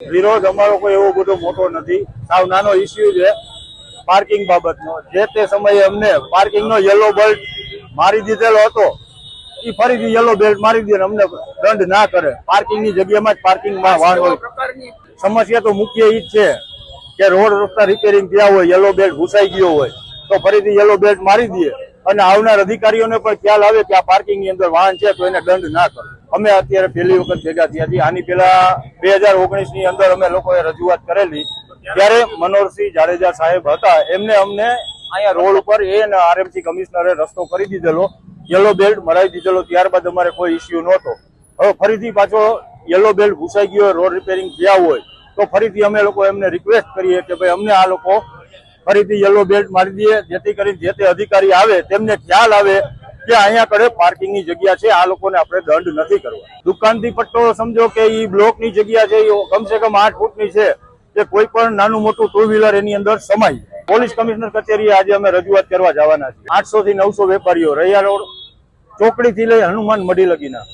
વિરોધ અમારો કોઈ એવો બધો મોટો નથી. સાવ નાનો ઇસ્યુ છે પાર્કિંગ બાબતનો. જે તે સમયે અમને પાર્કિંગનો યલો બેલ્ટ મારી દીધેલો હતો એ ફરીથી યલો બેલ્ટ મારી દે અમને દંડ ના કરે. પાર્કિંગની જગ્યામાં જ પાર્કિંગમાં વાહન હોય. સમસ્યા તો મુખ્ય એ જ છે કે રોડ રસ્તા રિપેરિંગ થયા હોય યલો બેલ્ટ ઘૂસાઈ ગયો હોય, તો ફરીથી યલો બેલ્ટ મારી દે અને આવનાર અધિકારીઓને પણ ખ્યાલ આવે કે આ પાર્કિંગની અંદર વાહન છે, તો એને દંડ ના કરે. અમે અત્યારે પહેલી વખત ભેગા થયા છીએ. આની પેલા બે હજાર ઓગણીસની અંદર અમે લોકોએ રજૂઆત કરેલી. ત્યારે મનોહરસિંહ જાડેજા સાહેબ હતા. એમને અમને અહીંયા રોડ ઉપર એ અને આરએમસી કમિશનરે રસ્તો કરી દીધેલો. Yellow belt મરાવી દીધેલો. ત્યારબાદ અમારે કોઈ ઇસ્યુ નહોતો. હવે ફરીથી પાછો યલો બેલ્ટ ઘૂસાઈ ગયો, રોડ રિપેરિંગ થયા હોય, તો ફરીથી અમે લોકો એમને રિક્વેસ્ટ કરીએ કે ભાઈ અમને આ લોકો ફરીથી યલો બેલ્ટ મારી દઈએ જેથી કરીને જે તે અધિકારી આવે, તેમને ખ્યાલ આવે કે અહીંયા કડે પાર્કિંગની જગ્યા છે, આ લોકોને આપણે દંડ નથી કરવો. દુકાનથી પટ્ટો સમજો કે ઈ બ્લોકની જગ્યા છે એ કમસે કમ આઠ ફૂટની છે, કે કોઈ પણ નાનું મોટું ટુ વ્હીલર એની અંદર સમાય. પોલીસ કમિશનર કચેરીએ આજે અમે રજૂઆત કરવા જવાના છીએ. આઠસો થી નવસો વેપારીઓ, રૈયા રોડ ચોકડી થી લઈ હનુમાન મઢી લગીના.